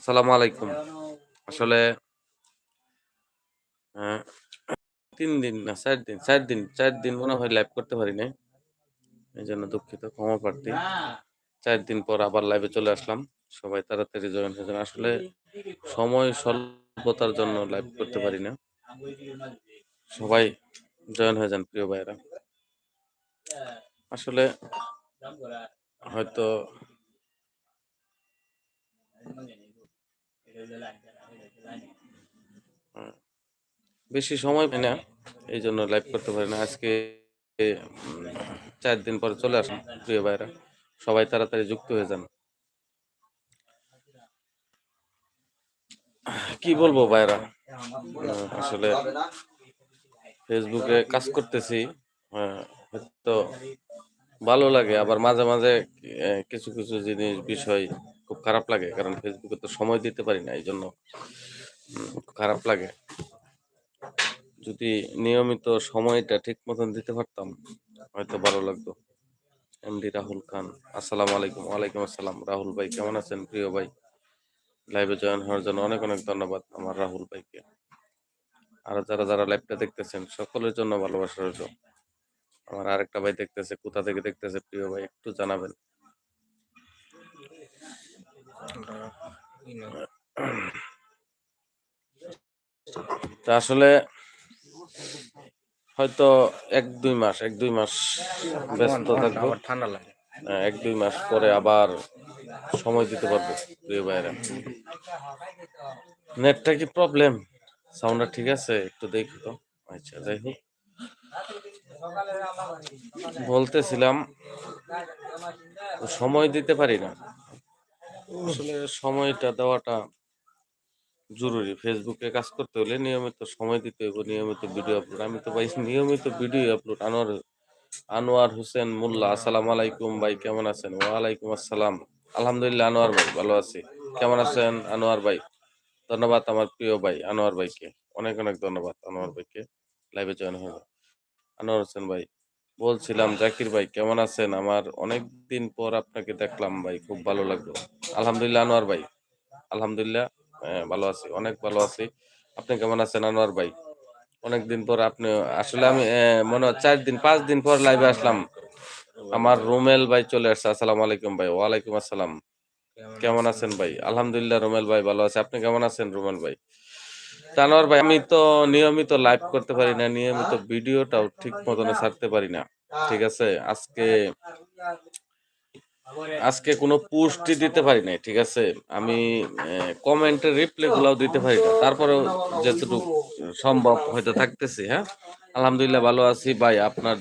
আসসালামু আলাইকুম। আসলে আহ, তিন দিন না চার দিন চার দিন চার দিন মনে হয় লাইভ করতে পারি নাই। এই জন্য দুঃখিত ক্ষমা প্রার্থী। চার দিন পর আবার লাইভে চলে আসলাম। সবাই তাড়াতাড়ি জয়েন হয়ে যান। আসলে সময় স্বল্পতার জন্য লাইভ করতে পারি না। সবাই জয়েন হয়ে যান প্রিয় ভাইয়েরা। আসলে হয়তো বেশি সময় পাই না এই জন্য লাইভ করতে পারি না। আজকে চার দিন পরে চলে আসলাম প্রিয় ভাইরা সবাই তাড়াতাড়ি যুক্ত হয়ে যান। কি বলব ভাইরা আসলে ফেসবুকে কাজ করতেছি আহ, হয়তো ভালো লাগে আবার মাঝে মাঝে কিছু কিছু জিনিস বিষয় খারাপ লাগে, কারণ ফেসবুকে তো সময় দিতে পারি না এই জন্য খারাপ লাগে। যদি নিয়মিত সময়টা ঠিক মতন দিতে পারতাম, হয়তো ভালো লাগতো। এমডি রাহুল খান, আসসালামু আলাইকুম, ওয়ালাইকুম আসসালাম। রাহুল ভাই, কেমন আছেন? প্রিয় ভাই লাইভে জয়েন হওয়ার জন্য অনেক অনেক ধন্যবাদ আমার রাহুল ভাইকে। আর যারা যারা লাইভটা দেখতেছেন, সকলের জন্য ভালোবাসা রইল। আমার আরেকটা ভাই দেখতেছে, কোথা থেকে দেখতেছে? প্রিয় ভাই, একটু জানাবেন। তা আসলে হয়তো এক দুই মাস এক দুই মাস ব্যস্ত থাকব। ঠান্ডা লাগে। এক দুই মাস পরে আবার সময় দিতে পারব প্রিয় ভাইরা নেটটা কি প্রবলেম সাউন্ডটা ঠিক আছে? একটু দেখো তো। আচ্ছা যাই হোক। বলতেছিলাম সময় দিতে পারি না। আসলে সময়টা দেওয়াটা জরুরি। ফেসবুকে কাজ করতে হলে নিয়মিত সময় দিতে হবে নিয়মিত ভিডিও আপলোড আমি তো ভাই নিয়মিত ভিডিও আপলোড আনোয়ার আনোয়ার হোসেন মোল্লা, আসসালাম আলাইকুম ভাই, কেমন আছেন? ওয়ালাইকুম আসসালাম। আলহামদুলিল্লাহ, আনোয়ার ভাই, ভালো আছি। কেমন আছেন আনোয়ার ভাই? ধন্যবাদ আমার প্রিয় ভাই, আনোয়ার ভাইকে। অনেক অনেক ধন্যবাদ আনোয়ার ভাইকে। লাইভে জয়েন হয়ে আনোয়ার হোসেন ভাই বলছিলাম জাকির ভাই কেমন আছেন? আমার অনেক দিন পর আপনাকে দেখলাম ভাই খুব ভালো লাগল। আলহামদুলিল্লাহ আনোয়ার ভাই। আলহামদুলিল্লাহ হ্যাঁ, ভালো আছি অনেক ভালো আছি। আপনি কেমন আছেন আনোয়ার ভাই? অনেক দিন পর আপনি আসলে আমি মনে হয় চার দিন পাঁচ দিন পর লাইভে আসলাম। আমার রুমেল ভাই চলে আসছে আসসালামু আলাইকুম ভাই। ওয়ালাইকুম আসসালাম। কেমন আছেন ভাই? আলহামদুলিল্লাহ রুমেল ভাই ভালো আছে। আপনি কেমন আছেন রুমেল ভাই? তানোয়ার ভাই আমি তো নিয়মিত লাইভ করতে পারি না নিয়মিত ভিডিওটাও ঠিক মতন ছাড়তে পারি না ঠিক আছে? আজকে আজকে কোনো পোস্টই দিতে পারি নাই ঠিক আছে? আমি কমেন্টের রিপ্লাই গুলাও দিতে পারি না তারপরেও যতটুকু সম্ভব হয়তো থাকতেছি হ্যাঁ? আলহামদুলিল্লাহ ভালো আছি ভাই আপনার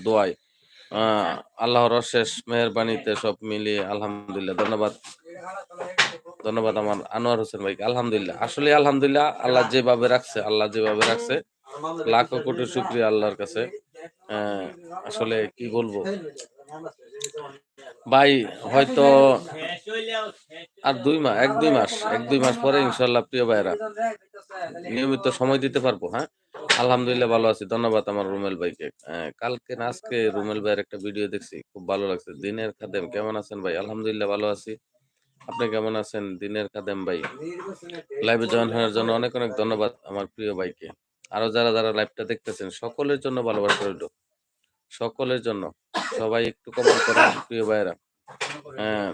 আহ, আল্লাহর অশেষ মেহরবানিতে সব মিলিয়ে আলহামদুলিল্লাহ ধন্যবাদ। ধন্যবাদ আমার আনোয়ার হোসেন ভাইকে, আলহামদুলিল্লাহ। আসলে আলহামদুলিল্লাহ, আল্লাহ যেভাবে রাখছে, আল্লাহ যেভাবে রাখছে, লাখো কোটি শুক্রিয়া আল্লাহর কাছে। আসলে কি বলব? ভাই, হয়তো আর দুই মাস এক দুই মাস, এক দুই মাস পরে ইনশাল্লাহ প্রিয় ভাইরা নিয়মিত সময় দিতে পারব হ্যাঁ? আলহামদুলিল্লাহ ভালো আছি, ধন্যবাদ আমার রুমেল ভাইকে। কালকে না, আজকে রুমেল ভাইয়ের একটা ভিডিও দেখছি, খুব ভালো লাগছে। দিনের খাদেম, কেমন আছেন ভাই? আলহামদুলিল্লাহ ভালো আছি। আপনি কেমন আছেন? দিনের কাদেম ভাই। লাইভে জয়েন হওয়ার জন্য অনেক অনেক ধন্যবাদ আমার প্রিয় ভাইকে। আরও যারা যারা লাইভটা দেখতেছেন সকলের জন্য ভালোবাসা রইল। সকলের জন্য। সবাই একটু কমেন্ট করেন প্রিয় ভাইরা হ্যাঁ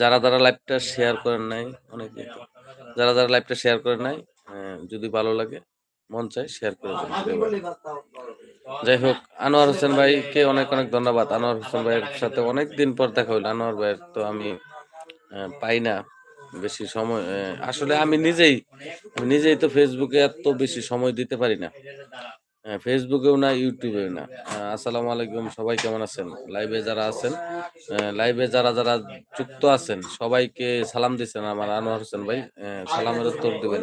যারা যারা লাইভটা শেয়ার করেন নাই অনেকে যারা যারা লাইভটা শেয়ার করেন নাই আহ, যদি ভালো লাগে মন চায় শেয়ার করে। যাই হোক, আনোয়ার হোসেন ভাইকে অনেক অনেক ধন্যবাদ। আনোয়ার হোসেন ভাইয়ের সাথে অনেক দিন পর দেখা হইল। আনোয়ার ভাইয়ের তো আমি পাই না বেশি সময় আসলে আমি নিজেই নিজেই তো ফেসবুকে এত বেশি সময় দিতে পারি না। ফেসবুকেও না ইউটিউবেও না। আসসালামু আলাইকুম, সবাই কেমন আছেন? লাইভে যারা আছেন লাইভে যারা যারা যুক্ত আছেন, সবাইকে সালাম দিচ্ছেন আমার আনোয়ার হোসেন ভাই। সালামের উত্তর দিবেন।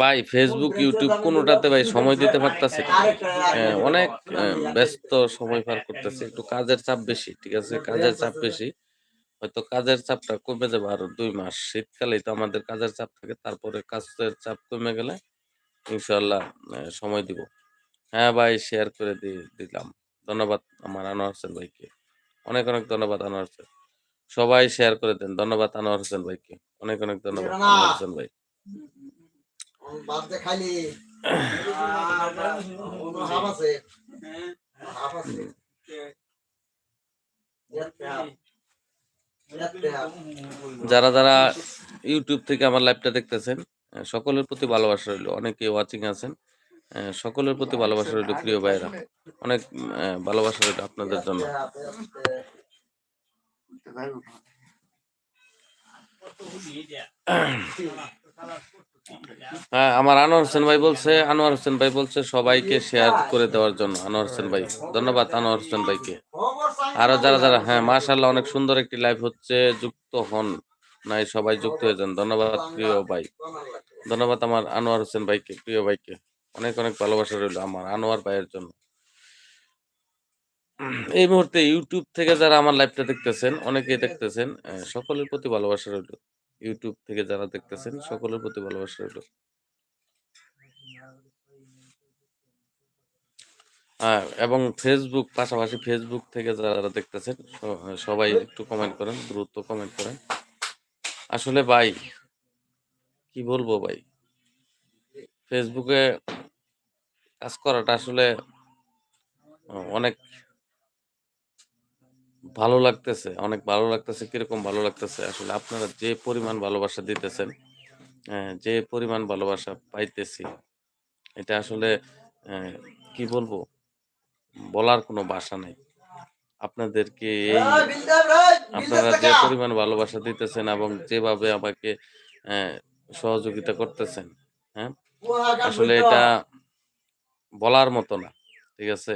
ভাই ফেসবুক ইউটিউব কোনোটাতে ভাই সময় দিতে পারতাছি অনেক ব্যস্ত সময় পার করতেছি। একটু কাজের চাপ বেশি, ঠিক আছে? কাজের চাপ বেশি। হয়তো কাজের চাপটা কমে যাবে আরও দুই মাস। শীতকালেই তো আমাদের কাজের চাপ থাকে, তারপরে কাজের চাপ কমে গেলে ইনশাল্লাহ সময় দিব। হ্যাঁ ভাই শেয়ার করে দি দিলাম। ধন্যবাদ আমার আনোয়ার হোসেন ভাইকে। অনেক অনেক ধন্যবাদ আনোয়ার হোসেন। সবাই শেয়ার করে দেন। ধন্যবাদ আনোয়ার হোসেন ভাইকে। অনেক অনেক ধন্যবাদ আনোয়ার হোসেন ভাই। যারা যারা। ইউটিউব থেকে আমার লাইভটা দেখতেছেন সকলের প্রতি ভালোবাসা রইল। অনেকে ওয়াচিং আছেন। সকলের প্রতি ভালোবাসা রইল প্রিয় ভাইরা অনেক ভালোবাসা রইল আপনাদের জন্য। হ্যাঁ আমার আনোয়ার হোসেন ভাই বলছে, আনোয়ার হোসেন ভাই বলছে, সবাইকে শেয়ার করে দেওয়ার জন্য। আনোয়ার হোসেন ভাই, ধন্যবাদ আনোয়ার হোসেন ভাইকে। আরও যারা যারা হ্যাঁ মাশাল্লাহ অনেক সুন্দর একটি লাইভ হচ্ছে, যুক্ত হন। নাই সবাই যুক্ত হয়ে যান। ধন্যবাদ, প্রিয় ভাই। ধন্যবাদ আমার আনোয়ার হোসেন ভাইকে, প্রিয় ভাইকে। অনেক অনেক ভালোবাসা রইল আমার আনোয়ার ভাইয়ের জন্য। এই মুহূর্তে ইউটিউব থেকে যারা আমার লাইভটা দেখতেছেন, অনেকেই দেখতেছেন সকলের প্রতি ভালোবাসা রইল। ইউটিউব থেকে যারা দেখতেছেন, সকলের প্রতি ভালোবাসা রইল। এবং ফেসবুক পাশাপাশি ফেসবুক থেকে যারা দেখতেছেন সবাই একটু কমেন্ট করেন, দ্রুত কমেন্ট করেন। আসলে ভাই, কি বলব ভাই? ফেসবুকে কাজ করাটা আসলে অনেক ভালো লাগতেছে, অনেক ভালো লাগতেছে। কীরকম ভালো লাগতেছে? আসলে আপনারা যে পরিমাণ ভালোবাসা দিতেছেন যে পরিমাণ ভালোবাসা পাইতেছি, এটা আসলে কি বলব? বলার কোনো ভাষা নাই। আপনাদেরকে এই আপনারা যে পরিমাণ ভালোবাসা দিতেছেন এবং যেভাবে আমাকে সহযোগিতা করতেছেন হ্যাঁ? আসলে এটা বলার মতো না ঠিক আছে?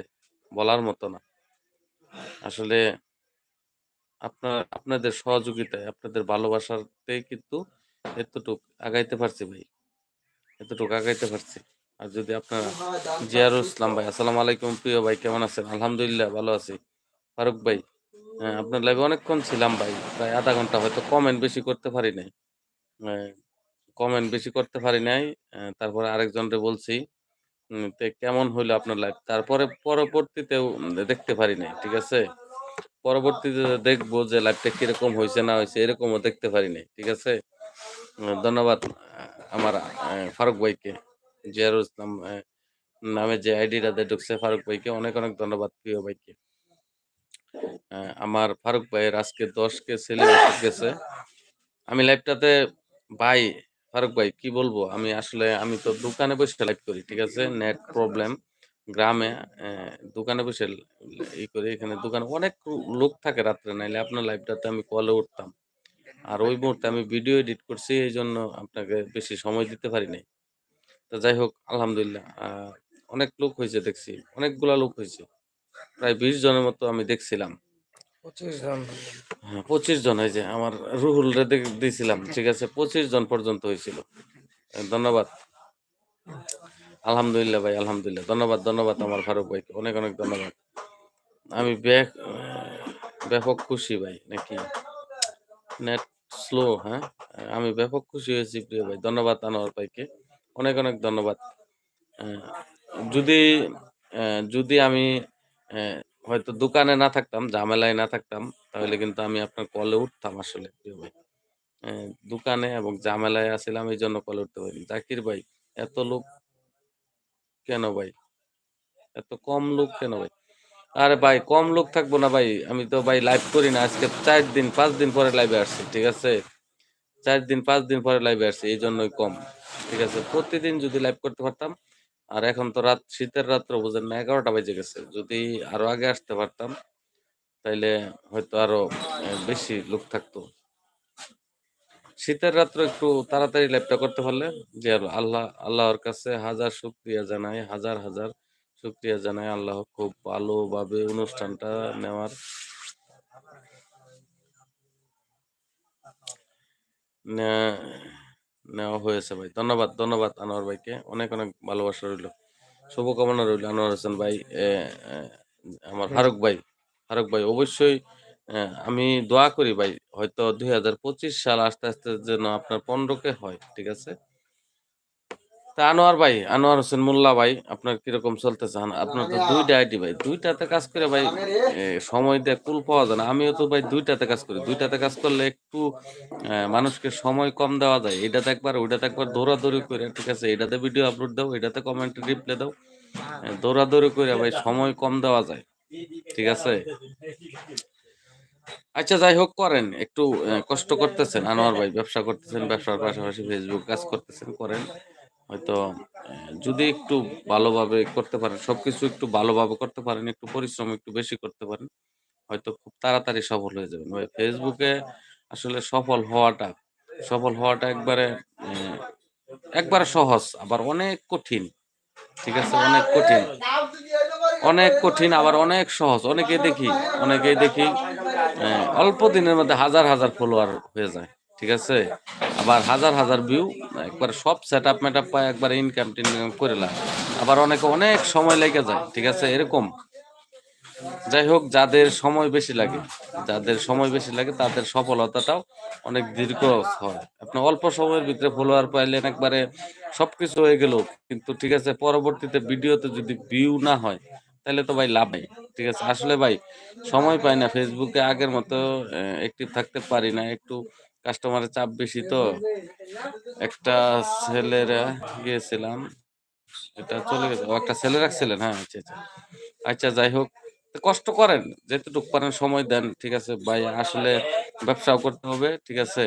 বলার মতো না। আসলে আপনার আপনাদের সহযোগিতায় আপনাদের ভালোবাসাতে কিন্তু এতটুক আগাইতে পারছি ভাই এতটুকু আগাইতে পারছি। আর যদি আপনারা জিয়ারুল ইসলাম ভাই আসসালামু আলাইকুম প্রিয় ভাই কেমন আছেন? আলহামদুলিল্লাহ ভালো আছি। ফারুক ভাই হ্যাঁ, আপনার লাইভে অনেকক্ষণ ছিলাম ভাই প্রায় আধা ঘণ্টা হয়তো কমেন্ট বেশি করতে পারি নাই। কমেন্ট বেশি করতে পারি নাই আহ, তারপরে আরেকজনরে বলছি কেমন হইল আপনার লাইভ তারপরে পরবর্তীতেও দেখতে পারি নাই ঠিক আছে? পরবর্তীতে দেখব যে লাইভটা কীরকম হয়েছে না হয়েছে এরকমও দেখতে পারি নাই ঠিক আছে? ধন্যবাদ আমার ফারুক ভাইকে জিয়ারুল ইসলাম নামে যে আইডিটা ঢুকছে ফারুক ভাইকে অনেক অনেক ধন্যবাদ প্রিয় ভাইকে। আমার ফারুক ভাইয়ের আজকে দশ কে সেলিব্রেশন গেছে। আমি লাইভটাতে ভাই, ফারুক ভাই, কি বলব? আমি আসলে, আমি তো দোকানে বসে লাইভ করি, ঠিক আছে? নেট প্রবলেম গ্রামে দোকানে বসে ই করি, এখানে দোকানে অনেক লোক থাকে রাত্রে, নাইলে আপনার লাইভটাতে আমি কলে উঠতাম। আর ওই মুহূর্তে আমি ভিডিও এডিট করছি এই জন্য আপনাকে বেশি সময় দিতে পারি নাই। তো যাই হোক, আলহামদুলিল্লাহ অনেক লোক হয়েছে দেখছি, অনেকগুলা লোক হয়েছে। প্রায় বিশ জনের মতো আমি দেখছিলাম। হ্যাঁ পঁচিশ জন হয়েছে আমার রুহুল রে দিয়েছিলাম ঠিক আছে? পঁচিশ জন পর্যন্ত হয়েছিল। ধন্যবাদ। আলহামদুলিল্লাহ ভাই আলহামদুলিল্লাহ। ধন্যবাদ ধন্যবাদ আমার ফারুক ভাইকে। অনেক অনেক ধন্যবাদ। আমি ব্যাপক খুশি ভাই নাকি? নেট স্লো হ্যাঁ? আমি ব্যাপক খুশি হয়েছি প্রিয় ভাই। ধন্যবাদ আনোয়ার ভাইকে। অনেক অনেক ধন্যবাদ। যদি যদি আমি হয়তো দোকানে না থাকতাম, ঝামেলায় না থাকতাম, তাহলে কিন্তু আমি আপনার কলে উঠতাম আসলে, প্রিয় ভাই। দোকানে এবং ঝামেলায় আছিলাম, এই জন্য কলে উঠতে পারি জাকির ভাই, এত লোক কেন ভাই? এত কম লোক কেন ভাই? আরে ভাই, কম লোক থাকব না ভাই, আমি তো ভাই লাইভ করি না, আজকে চার দিন, পাঁচ দিন পরে লাইভে আসছি, ঠিক আছে? চার দিন, পাঁচ দিন পরে লাইভে আসছি, এই জন্যই কম, ঠিক আছে? প্রতিদিন যদি লাইভ করতে পারতাম আর এখন তো রাত, শীতের রাত্র বুঝেন না, এগারোটা বেজে গেছে। যদি আরও আগে আসতে পারতাম, তাইলে হয়তো আরও বেশি লোক থাকতো। শীতের রাত্র একটু তাড়াতাড়ি লাইভটা করতে পারলে, যে আল্লাহ, আল্লাহর কাছে হাজার শুক্রিয়া জানাই, হাজার হাজার শুক্রিয়া জানাই আল্লাহ খুব ভালোভাবে অনুষ্ঠানটা নেওয়ার। নে- নেওয়া হয়েছে ভাই। ধন্যবাদ ধন্যবাদ আনোয়ার ভাইকে। অনেক অনেক ভালোবাসা রইল। শুভকামনা রইল আনোয়ার হোসেন ভাই আমার ফারুক ভাই। ফারুক ভাই অবশ্যই আমি দোয়া করি ভাই হয়তো দুই হাজার পঁচিশ সাল আস্তে আস্তে যেন আপনার পনেরোকে হয় ঠিক আছে? তা আনোয়ার ভাই, আনোয়ার হোসেন মোল্লা ভাই, আপনার কীরকম চলতেছে? আপনার তো দুইটা আইডি ভাই, দুইটাতে কাজ করে ভাই সময় দিয়ে কুল পাওয়া যায় না। আমিও তো ভাই দুইটাতে কাজ করি। দুইটাতে কাজ করলে একটু মানুষকে সময় কম দেওয়া যায়। এটাতে একবার, ওইটাতে একবার দৌড়াদৌড়ি করে, ঠিক আছে? এটাতে ভিডিও আপলোড দাও এটাতে কমেন্ট রিপ্লাই দাও। দৌড়াদৌড়ি করে ভাই সময় কম দেওয়া যায়, ঠিক আছে? আচ্ছা যাই হোক, করেন। একটু কষ্ট করতেছেন, আনোয়ার ভাই ব্যবসা করতেছেন, ব্যবসার পাশাপাশি ফেসবুক কাজ করতেছেন, করেন। হয়তো যদি একটু ভালোভাবে করতে পারেন, সবকিছু একটু ভালোভাবে করতে পারেন, একটু পরিশ্রম একটু বেশি করতে পারেন, হয়তো খুব তাড়াতাড়ি সফল হয়ে যাবেন। ফেসবুকে আসলে সফল হওয়াটা সফল হওয়াটা একবারে একবারে সহজ, আবার অনেক কঠিন, ঠিক আছে? অনেক কঠিন। অনেক কঠিন, আবার অনেক সহজ। অনেকেই দেখি অনেকেই দেখি অল্প দিনের মধ্যে হাজার হাজার ফলোয়ার হয়ে যায়, ঠিক আছে? আবার হাজার হাজার ভিউ একবার সব সেট আপ মেট আপ পায়, একবার ইনকাম টিনকাম করে লাগে আবার অনেকে অনেক সময় লেগে যায়, ঠিক আছে? এরকম। যাই হোক, যাদের সময় বেশি লাগে, যাদের সময় বেশি লাগে, তাদের সফলতাটাও অনেক দীর্ঘ হয়। আপনি অল্প সময়ের ভিতরে ফলোয়ার পাইলেন, একবারে সবকিছু হয়ে গেল। কিন্তু ঠিক আছে, পরবর্তীতে ভিডিওতে যদি ভিউ না হয়, তাহলে তো ভাই লাভ নেই, ঠিক আছে? আসলে ভাই, সময় পাই না। ফেসবুকে আগের মতো অ্যাক্টিভ থাকতে পারি না। একটু কাস্টমারের চাপ বেশি তো। একটা ছেলেরা গিয়েছিলাম এটা চলে গেছে। একটা ছেলে রাখছিলেন? হ্যাঁ আচ্ছা আচ্ছা। আচ্ছা যাই হোক। কষ্ট করেন যেতটুকু পারেন সময় দেন ঠিক আছে? ভাই আসলে ব্যবসাও করতে হবে ঠিক আছে?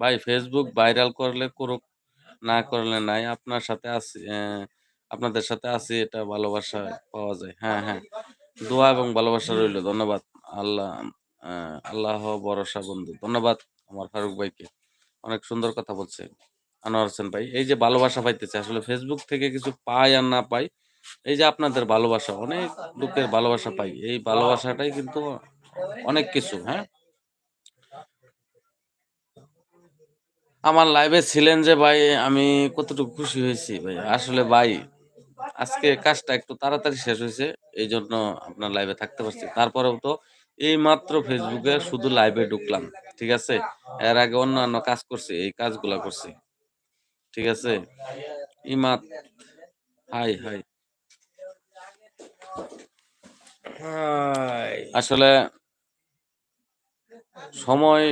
ভাই ফেসবুক ভাইরাল করলে করুক না করলে নাই। আপনার সাথে আহ, আপনাদের সাথে আছি এটা ভালোবাসা পাওয়া যায়। হ্যাঁ হ্যাঁ। দোয়া এবং ভালোবাসা রইল। ধন্যবাদ। আল্লাহ আল্লাহ ভরসা বন্ধু। ধন্যবাদ আমার ফারুক ভাইকে। অনেক সুন্দর কথা বলছে আনোয়ার হোসেন ভাই। এই যে ভালোবাসা পাইতেছে, আসলে ফেসবুক থেকে কিছু পাই আর না পাই, এই যে আপনাদের ভালোবাসা, অনেক লোকের ভালোবাসা পাই। এই ভালোবাসাটাই কিন্তু অনেক কিছু হ্যাঁ? আমার লাইভে ছিলেন যে ভাই, আমি কতটুকু খুশি হয়েছি ভাই। আসলে ভাই, আজকে কাজটা একটু তাড়াতাড়ি শেষ হয়েছে এই জন্য আপনার লাইভে থাকতে পারছি। তারপরেও তো এই মাত্র ফেসবুকে শুধু লাইভে ঢুকলাম ঠিক আছে? এর আগে অন্যান্য কাজ করছি এই কাজগুলা করছি ঠিক আছে? ইমাত হাই হাই। আসলে সময়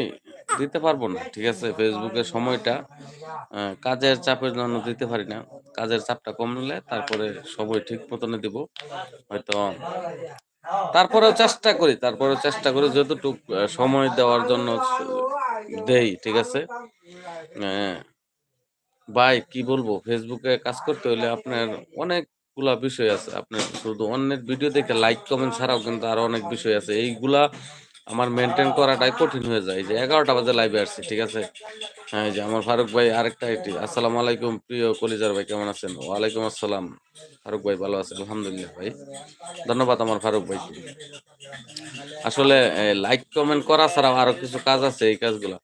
দিতে পারব না ঠিক আছে? ফেসবুকে সময়টা কাজের চাপের জন্য দিতে পারি না। কাজের চাপটা কমলে তারপরে সময় ঠিক মতনে দিব হয়তো তারপরেও চেষ্টা করি তারপরেও চেষ্টা করি যতটুক সময় দেওয়ার জন্য দেই ঠিক আছে? আহ, ভাই কি বলব? ফেসবুকে কাজ করতে হলে আপনার অনেকগুলা বিষয় আছে। আপনার শুধু অন্যের ভিডিও দেখে লাইক কমেন্ট ছাড়াও কিন্তু আরও অনেক বিষয় আছে। এইগুলা আমার মেনটেন করাটাই কঠিন হয়ে যায়। যে এগারোটা বাজে লাইভে আসছি, ঠিক আছে? হ্যাঁ যে আমার ফারুক ভাই আরেকটা আইটি আসসালামু আলাইকুম, প্রিয় কলিজার ভাই, কেমন আছেন? ওয়ালাইকুম আসসালাম। ফারুক ভাই ভালো আছে, আলহামদুলিল্লাহ ভাই। ধন্যবাদ আমার ফারুক ভাই আসলে লাইক কমেন্ট করা ছাড়াও আরও কিছু কাজ আছে এই কাজগুলা।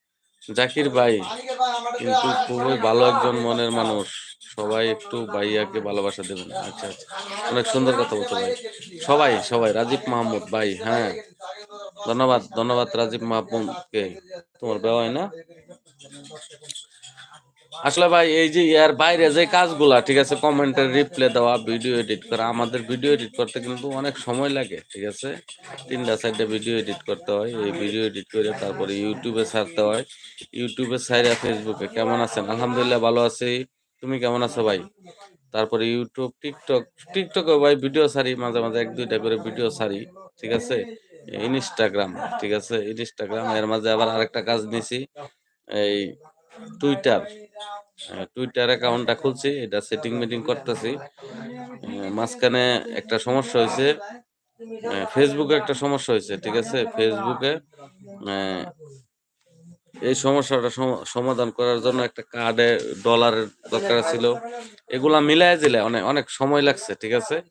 জাকির ভাই কিন্তু খুবই ভালো একজন মনের মানুষ। সবাই একটু ভাইয়াকে ভালোবাসা দেবেন। আচ্ছা আচ্ছা। অনেক সুন্দর কথা বলছো ভাই। সবাই সবাই, রাজীব মাহমুদ ভাই হ্যাঁ। ধন্যবাদ ধন্যবাদ রাজীব মাহমুদকে। তোমার বেওয়া হয় না? আসলে ভাই, এই যে ইয়ার বাইরে যে কাজগুলা, ঠিক আছে, কমেন্টের রিপ্লাই দেওয়া ভিডিও এডিট করা, আমাদের ভিডিও এডিট করতে কিন্তু অনেক সময় লাগে, ঠিক আছে? তিনটা সাইডে ভিডিও এডিট করতে হয়। এই ভিডিও এডিট করে তারপরে ইউটিউবে ছাড়তে হয়। ইউটিউবে ছাড়া ফেসবুকে কেমন আছেন? আলহামদুলিল্লাহ ভালো আছি। তুমি কেমন আছো ভাই? তারপরে ইউটিউব টিকটক টিকটকে ভাই ভিডিও ছাড়ি মাঝে মাঝে এক, দুইটা করে ভিডিও ছাড়ি ঠিক আছে? ইনস্টাগ্রাম ঠিক আছে? ইনস্টাগ্রাম এর মাঝে আবার আরেকটা কাজ নিছি, এই টুইটার টুইটার অ্যাকাউন্টটা খুলছি, এটা সেটিং মিটিং করতেছি। মাঝখানে একটা সমস্যা হয়েছে ফেসবুকে একটা সমস্যা হয়েছে, ঠিক আছে? ফেসবুকে এই সমস্যাটা সম- সমাধান করার জন্য একটা কার্ডে ডলারের দরকার ছিল। এগুলা মিলাই দিলে অনেক অনেক সময় লাগছে, ঠিক আছে?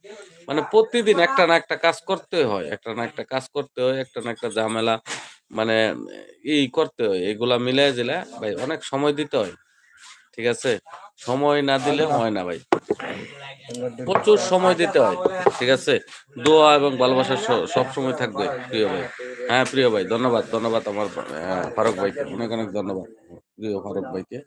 মানে প্রতিদিন একটা না একটা কাজ করতে হয়, একটা না একটা কাজ করতে হয়, একটা না একটা ঝামেলা মানে ই করতে হয়। এগুলা মিলাই দিলে ভাই অনেক সময় দিতে হয়, ঠিক আছে? সময় না দিলে হয় না ভাই। প্রচুর সময় দিতে হয় ঠিক আছে? দোয়া এবং ভালোবাসা সব সময় থাকবে প্রিয় ভাই। হ্যাঁ প্রিয় ভাই ধন্যবাদ ধন্যবাদ আমার আহ, ফারুক ভাইকে অনেক অনেক ধন্যবাদ প্রিয় ফারুক ভাইকে।